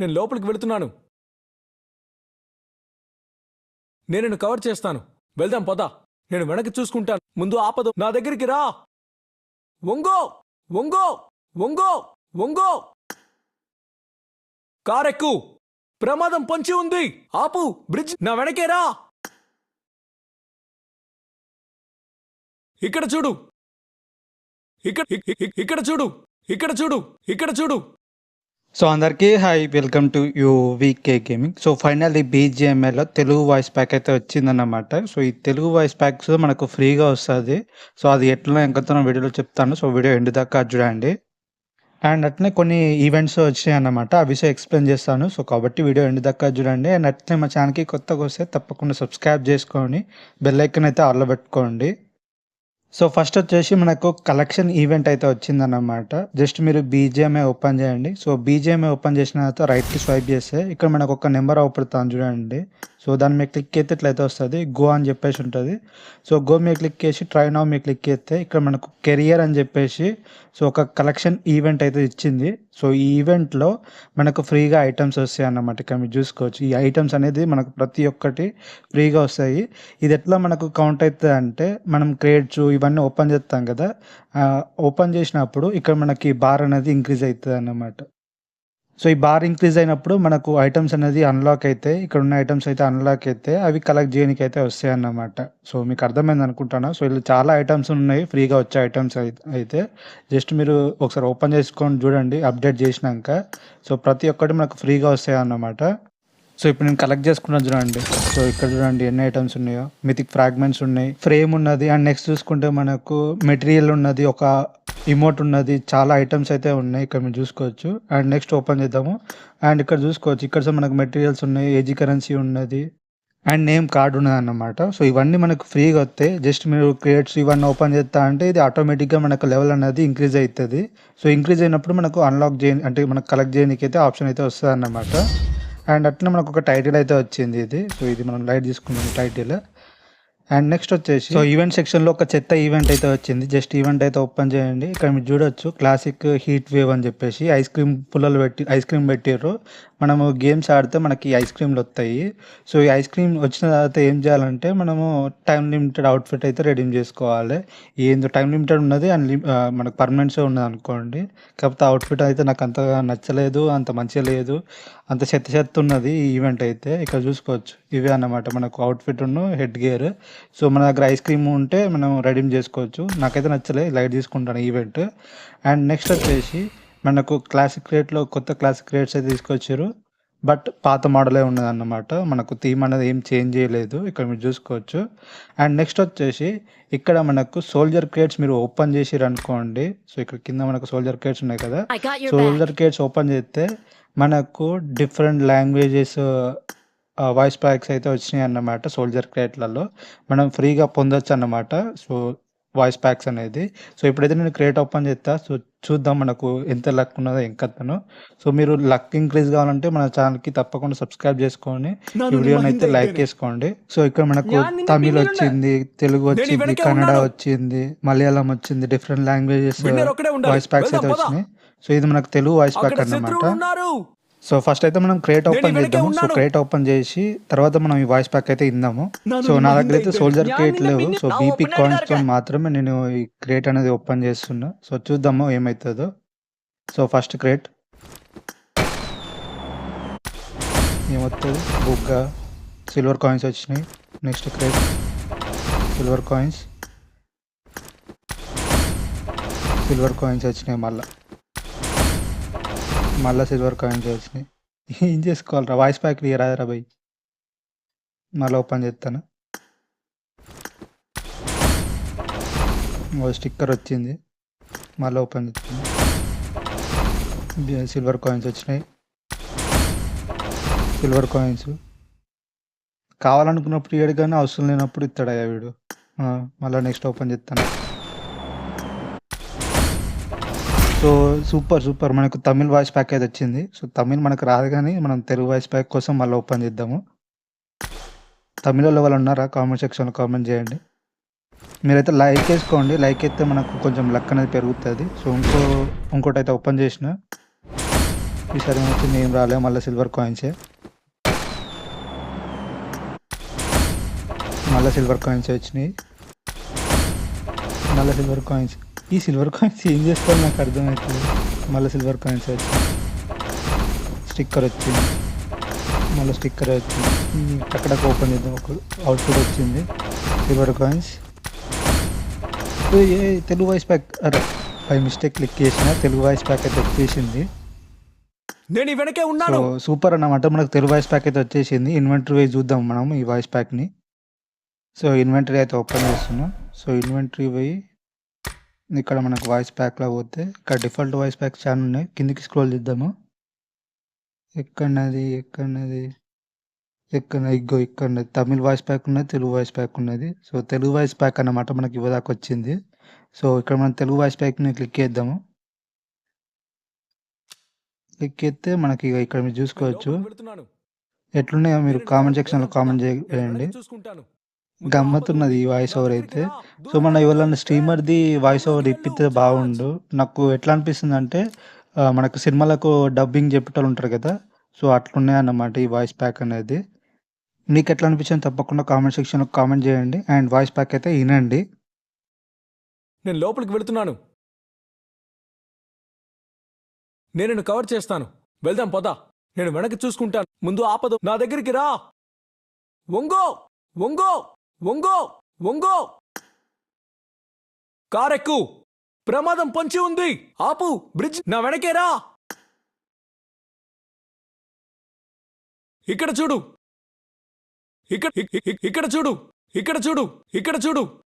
నేను లోపలికి వెళుతున్నాను. నేను నిన్ను కవర్ చేస్తాను. వెళ్దాం పోదా. నేను వెనక్కి చూసుకుంటాను. ముందు ఆపదు. నా దగ్గరికి రా. ఒంగో ఒంగో ఒంగో ఒంగో కారెక్కు! ప్రమాదం పొంచి ఉంది. ఆపు బ్రిడ్జ్! నా వెనకే రా. ఇక్కడ చూడు. ఇక్కడ ఇక్కడ చూడు. ఇక్కడ చూడు. ఇక్కడ చూడు. సో అందరికీ hi welcome to U VK gaming. So finally బీజిఎంఐలో Telugu voice pack అయితే వచ్చిందన్నమాట. సో ఈ తెలుగు వాయిస్ ప్యాక్స్ మనకు ఫ్రీగా వస్తుంది. సో అది ఎట్లా ఎంకతో వీడియోలో చెప్తాను. సో వీడియో ఎండు దాకా చూడండి. అండ్ అట్లనే కొన్ని ఈవెంట్స్ వచ్చినాయి అన్నమాట ఆ విషయం ఎక్స్ప్లెయిన్ చేస్తాను. సో కాబట్టి వీడియో ఎండు దాకా చూడండి. అండ్ అట్లనే మా ఛానల్కి కొత్తగా వస్తే తప్పకుండా సబ్స్క్రైబ్ చేసుకొని బెల్ ఐకన్ అయితే ఆర్లో పెట్టుకోండి. సో ఫస్ట్ వచ్చేసి మనకు కలెక్షన్ ఈవెంట్ అయితే వచ్చిందన్నమాట. జస్ట్ మీరు బీజేఎంఏ ఓపెన్ చేయండి. సో బీజేఎంఏ ఓపెన్ చేసిన తర్వాత రైట్కి స్వైప్ చేస్తే ఇక్కడ మనకు ఒక నెంబర్ అవుపడుతుంది చూడండి. సో దాన్ని మీరు క్లిక్ చేస్తే ఇట్లయితే వస్తుంది. గో అని చెప్పేసి ఉంటుంది. సో గో మీరు క్లిక్ చేసి ట్రై నౌ మీరు క్లిక్ చేస్తే ఇక్కడ మనకు కెరియర్ అని చెప్పేసి సో ఒక కలెక్షన్ ఈవెంట్ అయితే ఇచ్చింది. సో ఈ ఈవెంట్లో మనకు ఫ్రీగా ఐటమ్స్ వస్తాయి అన్నమాట. ఇక్కడ మీరు చూసుకోవచ్చు. ఈ ఐటమ్స్ అనేది మనకు ప్రతి ఒక్కటి ఫ్రీగా వస్తాయి. ఇది ఎట్లా మనకు కౌంట్ అవుతుంది అంటే మనం క్రేడ్స్ ఇవన్నీ ఓపెన్ చేస్తాం కదా ఓపెన్ చేసినప్పుడు ఇక్కడ మనకి బార్ అనేది ఇంక్రీజ్ అవుతుంది అన్నమాట సో ఈ బార్ ఇంక్రీజ్ అయినప్పుడు మనకు ఐటమ్స్ అనేది అన్లాక్ అయితే ఇక్కడ ఉన్న ఐటమ్స్ అయితే అన్లాక్ అయితే అవి కలెక్ట్ చేయడానికి అయితే వస్తాయి అన్నమాట సో మీకు అర్థమైంది అనుకుంటాను? సో ఇలా చాలా ఐటమ్స్ ఉన్నాయి ఫ్రీగా వచ్చే ఐటమ్స్ అయితే జస్ట్ మీరు ఒకసారి ఓపెన్ చేసుకొని చూడండి అప్డేట్ చేసినాక. సో ప్రతి ఒక్కటి మనకు ఫ్రీగా వస్తాయి అన్నమాట సో ఇప్పుడు నేను కలెక్ట్ చేసుకున్నాను చూడండి. సో ఇక్కడ చూడండి ఎన్ని ఐటమ్స్ ఉన్నాయో. మితిక్ ఫ్రాగ్మెంట్స్ ఉన్నాయి. ఫ్రేమ్ ఉన్నది. అండ్ నెక్స్ట్ చూసుకుంటే మనకు మెటీరియల్ ఉన్నది. ఒక ఇమోట్ ఉన్నది. చాలా ఐటమ్స్ అయితే ఉన్నాయి. ఇక్కడ మీరు చూసుకోవచ్చు. అండ్ నెక్స్ట్ ఓపెన్ చేద్దాము. అండ్ ఇక్కడ చూసుకోవచ్చు. ఇక్కడ మనకు మెటీరియల్స్ ఉన్నాయి. ఏజీ కరెన్సీ ఉన్నది. అండ్ నేమ్ కార్డ్ ఉన్నది అన్నమాట. సో ఇవన్నీ మనకు ఫ్రీగా వస్తాయి. జస్ట్ మీరు క్రియేట్స్ ఇవన్నీ ఓపెన్ చేస్తా అంటే ఇది ఆటోమేటిక్గా మనకు లెవెల్ అనేది ఇంక్రీజ్ అవుతుంది సో ఇంక్రీజ్ అయినప్పుడు మనకు అన్లాక్ చేయ అంటే మనకు కలెక్ట్ చేయడానికి అయితే ఆప్షన్ అయితే వస్తుంది అన్నమాట అండ్ అట్లా మనకు ఒక టైటిల్ అయితే వచ్చింది ఇది. సో ఇది మనం లైట్ తీసుకున్నాం టైటిల్ అండ్ నెక్స్ట్ వచ్చేసి సో ఈవెంట్ సెక్షన్లో ఒక చెత్త ఈవెంట్ అయితే వచ్చింది. జస్ట్ ఈవెంట్ అయితే ఓపెన్ చేయండి. ఇక్కడ మీరు చూడొచ్చు క్లాసిక్ హీట్ వేవ్ అని చెప్పేసి ఐస్ క్రీమ్ పుల్లలు పెట్టి ఐస్ క్రీమ్ పెట్టారు మనము గేమ్స్ ఆడితే మనకి ఐస్ క్రీమ్లు వస్తాయి. సో ఈ ఐస్ క్రీమ్ వచ్చిన తర్వాత ఏం చేయాలంటే మనము టైం లిమిటెడ్ అవుట్ఫిట్ అయితే రెడీ చేసుకోవాలి. ఏందో టైం లిమిటెడ్ ఉన్నది అండ్ మనకు పర్మనెంట్స్ ఉన్నది అనుకోండి. కాకపోతే అవుట్ఫిట్ అయితే నాకు అంతగా నచ్చలేదు అంత మంచిగా లేదు. అంత చెత్త చెత్త ఉన్నది ఈవెంట్ అయితే. ఇక్కడ చూసుకోవచ్చు. ఇవే అన్నమాట మనకు అవుట్ఫిట్ ఉన్న హెడ్ గేర్ సో మన దగ్గర ఐస్ క్రీమ్ ఉంటే మనం రెడీమ్ చేసుకోవచ్చు. నాకైతే నచ్చలే లైట్ తీసుకుంటాను ఈవెంట్ అండ్ నెక్స్ట్ వచ్చేసి మనకు క్లాసిక్ రేట్లో కొత్త క్లాసిక్ రేట్స్ అయితే తీసుకొచ్చారు. బట్ పాత మోడలే ఉన్నది అన్నమాట మనకు థీమ్ అనేది ఏం చేంజ్ చేయలేదు. ఇక్కడ మీరు చూసుకోవచ్చు. అండ్ నెక్స్ట్ వచ్చేసి ఇక్కడ మనకు సోల్జర్ క్రేట్స్ మీరు ఓపెన్ చేసిరు అనుకోండి. సో ఇక్కడ కింద మనకు సోల్జర్ క్రేట్స్ ఉన్నాయి కదా. సోల్జర్ కేట్స్ ఓపెన్ చేస్తే మనకు డిఫరెంట్ లాంగ్వేజెస్ వాయిస్ ప్యాక్స్ అయితే వచ్చినాయి అన్నమాట సోల్జర్ క్రేట్లలో మనం ఫ్రీగా పొందొచ్చు అన్నమాట సో వాయిస్ ప్యాక్స్ అనేది. సో ఇప్పుడైతే నేను క్రియేట్ ఓపెన్ చేస్తా సో చూద్దాం మనకు ఎంత లక్ ఉన్నదో ఇంకతను సో మీరు లక్ ఇంక్రీజ్ కావాలంటే మన ఛానల్కి తప్పకుండా సబ్స్క్రైబ్ చేసుకొని ఈ వీడియోని అయితే లైక్ చేసుకోండి. సో ఇక్కడ మనకు తమిళ్ వచ్చింది తెలుగు వచ్చింది కన్నడ వచ్చింది మలయాళం వచ్చింది డిఫరెంట్ లాంగ్వేజెస్ వాయిస్ ప్యాక్స్ అయితే వచ్చినాయి. సో ఇది మనకు తెలుగు వాయిస్ ప్యాక్ అన్నమాట. సో ఫస్ట్ అయితే మనం క్రియేట్ నేను ఓపెన్ చేద్దాము. సో. క్రియేట్ ఓపెన్ చేసి తర్వాత మనం ఈ వాయిస్ ప్యాక్ అయితే ఇందాము. సో నా దగ్గర అయితే సోల్జర్ నిన్న లేవు. సో బీపీ కాయిన్స్తో. మాత్రమే నేను ఈ క్రియేట్ అనేది ఓపెన్ చేస్తున్నా. సో చూద్దాము ఏమవుతుందో సో ఫస్ట్ క్రియేట్ ఏమవుతుంది బుగ్గా. సిల్వర్ కాయిన్స్ వచ్చినాయి. Next create silver coins silver coins వచ్చినాయి మళ్ళా. మళ్ళీ సిల్వర్ కాయిన్స్ వచ్చినాయి ఏం చేసుకోవాలరా? వాయిస్ ప్యాక్ రాదురా బై. మళ్ళీ ఓపెన్ చేస్తాను. ఓ స్టిక్కర్ వచ్చింది. మళ్ళీ ఓపెన్ చేస్తాను. సిల్వర్ కాయిన్స్ వచ్చినాయి. సిల్వర్ కాయిన్స్ కావాలనుకున్నప్పుడు ఇయ్యడు కానీ అవసరం లేనప్పుడు ఇస్తాడయ్యా వీడు. మళ్ళీ నెక్స్ట్ ఓపెన్ చేస్తాను. So super super. మనకు తమిళ్ వాయిస్ ప్యాక్ అయితే వచ్చింది. సో తమిళ్ మనకు రాదు కానీ మనం తెలుగు వాయిస్ ప్యాక్ కోసం మళ్ళీ ఓపెన్ చేద్దాము. తమిళ వాళ్ళు ఉన్నారా? కామెంట్ సెక్షన్లో కామెంట్ చేయండి. మీరైతే లైక్ వేసుకోండి లైక్ అయితే మనకు కొంచెం లక్ అనేది పెరుగుతుంది. సో ఇంకో ఇంకోటి అయితే ఓపెన్ చేసిన. ఈసారి వచ్చి ఏం రాలే మళ్ళీ సిల్వర్ కాయిన్సే. మళ్ళీ సిల్వర్ కాయిన్స్ వచ్చినాయి. మళ్ళీ సిల్వర్ కాయిన్స్. ఈ సిల్వర్ కాయిన్స్ ఏం చేస్తారు నాకు అర్థమవుతుంది మళ్ళీ సిల్వర్ కాయిన్స్ వచ్చింది స్టిక్కర్ వచ్చింది మళ్ళీ స్టిక్కర్ వచ్చింది అక్కడక్కడ ఓపెన్ చేద్దాం. ఒక అవుట్ఫిట్ వచ్చింది. సిల్వర్ కాయిన్స్ ఏ తెలుగు వాయిస్ ప్యాక్ అరే బై మిస్టేక్ క్లిక్ చేసిన తెలుగు వాయిస్ ప్యాక్ అయితే వచ్చేసింది. నేను వెనకే ఉన్నాను. సూపర్ అన్నమాట. మనకు తెలుగు వాయిస్ ప్యాక్ అయితే వచ్చేసింది. ఇన్వెంటరీ వైజ్ చూద్దాం మనం ఈ వాయిస్ ప్యాక్ని సో ఇన్వెంటరీ అయితే ఓపెన్ చేస్తున్నాం. సో ఇన్వెంటరీ పోయి ఇక్కడ మనకు వాయిస్ ప్యాక్లో పోతే ఇక్కడ డిఫాల్ట్ వాయిస్ ప్యాక్ చాలా ఉన్నాయి. కిందికి స్క్రోల్ చేద్దాము. ఎక్కడన్నది ఎక్కడన్నది ఎక్కడ ఇగ్గో ఇక్కడ తమిళ్ వాయిస్ ప్యాక్ ఉన్నది తెలుగు వాయిస్ ప్యాక్ ఉన్నది. సో తెలుగు వాయిస్ ప్యాక్ అన్నమాట మనకి ఇవ్వదాకా వచ్చింది. సో ఇక్కడ మనం తెలుగు వాయిస్ ప్యాక్ని క్లిక్ చేద్దాము. క్లిక్ చేస్తే మనకి ఇక్కడ మీరు చూసుకోవచ్చు. ఎట్లున్నాయో మీరు కామెంట్ సెక్షన్లో. కామెంట్ చేయండి. గమ్మత్తున్నది ఈ వాయిస్ ఓవర్ అయితే. సో మన వెళ్ళు. ఎవరైనా స్ట్రీమర్ది వాయిస్ ఓవర్ ఇప్పితే బాగుండు. నాకు ఎట్లా అనిపిస్తుంది అంటే మనకు సినిమాలకు డబ్బింగ్ చెప్పేటోళ్ళు ఉంటారు కదా సో అట్లున్నాయి అన్నమాట ఈ వాయిస్ ప్యాక్ అనేది. మీకు ఎట్లా అనిపించింది? తప్పకుండా కామెంట్ సెక్షన్లో కామెంట్ చేయండి. అండ్ వాయిస్ ప్యాక్ అయితే వినండి. నేను లోపలికి వెళుతున్నాను. నేను నిన్ను కవర్ చేస్తాను. వెళ్దాం పద. నేను వెనక్కి చూసుకుంటాను. ముందు ఆపదు. నా దగ్గరికి రా. ఒంగో ఒంగో ఒంగో ఒంగో. కారెక్కు ప్రమాదం పొంచి ఉంది. ఆపు బ్రిడ్జ్ నా వెనకే రా. ఇక్కడ చూడు. ఇక్కడ ఇక్కడ చూడు. ఇక్కడ చూడు. ఇక్కడ చూడు.